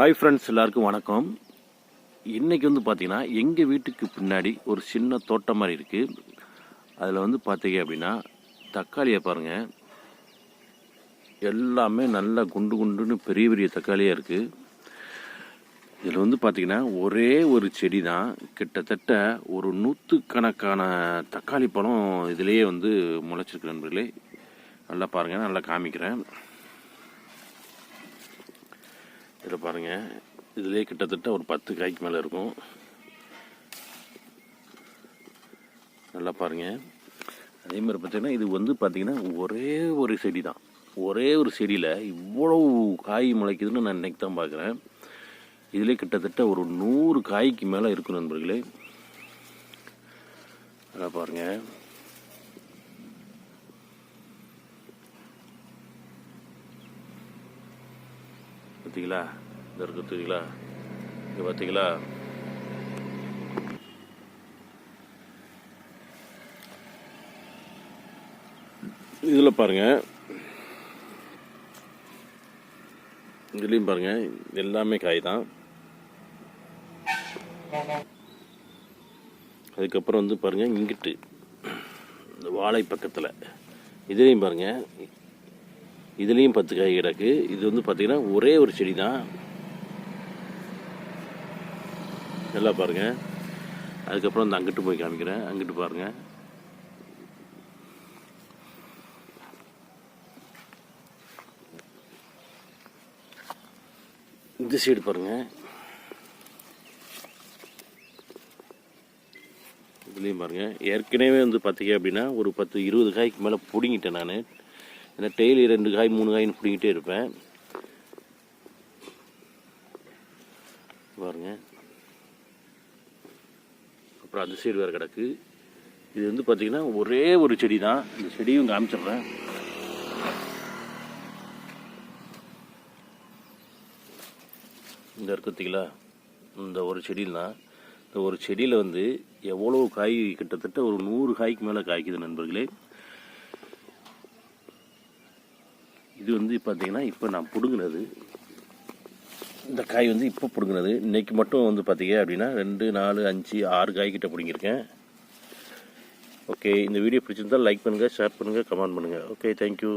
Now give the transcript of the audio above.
Hi friends எல்லாருக்கும் வணக்கம். இன்றைக்கி வந்து பார்த்திங்கன்னா எங்கள் வீட்டுக்கு பின்னாடி ஒரு சின்ன தோட்டம் மாதிரி இருக்குது அதில் வந்து பார்த்தீங்க அப்படின்னா தக்காளியை பாருங்கள் எல்லாமே நல்லா குண்டு குண்டுன்னு பெரிய பெரிய தக்காளியாக இருக்குது இதில் வந்து பார்த்திங்கன்னா ஒரே ஒரு செடி தான் கிட்டத்தட்ட ஒரு நூற்றுக்கணக்கான தக்காளி பழம் இதிலேயே வந்து முளைச்சிருக்கு நண்பர்களே. நல்லா பாருங்கள் நல்லா காமிக்கிறேன். இதில் பாருங்கள் இதுலேயே கிட்டத்தட்ட ஒரு பத்து காய்க்கு மேலே இருக்கும். நல்லா பாருங்கள் அதே மாதிரி பார்த்தீங்கன்னா இது வந்து பார்த்திங்கன்னா ஒரே ஒரு செடி தான். ஒரே ஒரு செடியில் இவ்வளவு காய் முளைக்குதுன்னு நான் இன்னைக்கு தான் பார்க்குறேன் இதிலே கிட்டத்தட்ட ஒரு நூறு காய்க்கு மேலே இருக்கும் நண்பர்களே. நல்லா பாருங்கள் பார்த்தீங்களா இந்த இருக்குது பார்த்தீங்களா இங்கே பார்த்தீங்களா இதில் பாருங்க. இதுலேயும் பாருங்க. எல்லாமே காய் தான். அதுக்கப்புறம் வந்து பாருங்க இங்கிட்டு. இந்த வாழை பக்கத்தில். இதுலேயும் பாருங்க. இதுலேயும் பத்து காய் கிடக்கு. இது வந்து பார்த்தீங்கன்னா ஒரே ஒரு செடி தான். நல்லா பாருங்க. அதுக்கப்புறம் இந்த அங்கிட்டு போய் காமிக்கிறேன். அங்கிட்டு பாருங்க. இந்த சைடு பாருங்க. இதுலேயும் பாருங்க. ஏற்கனவே வந்து பார்த்தீங்க அப்படின்னா ஒரு பத்து இருபது காய்க்கு மேலே பிடுங்கிட்டேன் நான். ஏன்னா டெய்லி ரெண்டு காய் மூணு காயின்னு பிடிங்கிட்டே இருப்பேன். பாருங்க. அப்புறம் அந்த சைடு வேறு கிடக்கு. இது வந்து பார்த்தீங்கன்னா ஒரே ஒரு செடி தான் இந்த செடியும் காமிச்சிடுறேன். இந்த இருக்கு இந்த ஒரு செடியில் தான் இந்த ஒரு செடியில் வந்து எவ்வளோ காய் கிட்டத்தட்ட ஒரு நூறு காய்க்கு மேலே காய்க்குது நண்பர்களே. இது வந்து பார்த்தீங்கன்னா இப்போ நான் பிடுங்கினது. இந்த காய் வந்து இப்போ பிடுங்கினது. இன்றைக்கி மட்டும் வந்து பார்த்தீங்க அப்படின்னா ரெண்டு நாலு அஞ்சு ஆறு காய் கிட்ட பிடுங்கியிருக்கேன். ஓகே இந்த வீடியோ பிடிச்சிருந்தால் லைக் பண்ணுங்கள் ஷேர் பண்ணுங்கள் கமெண்ட் பண்ணுங்கள் ஓகே தேங்க்யூ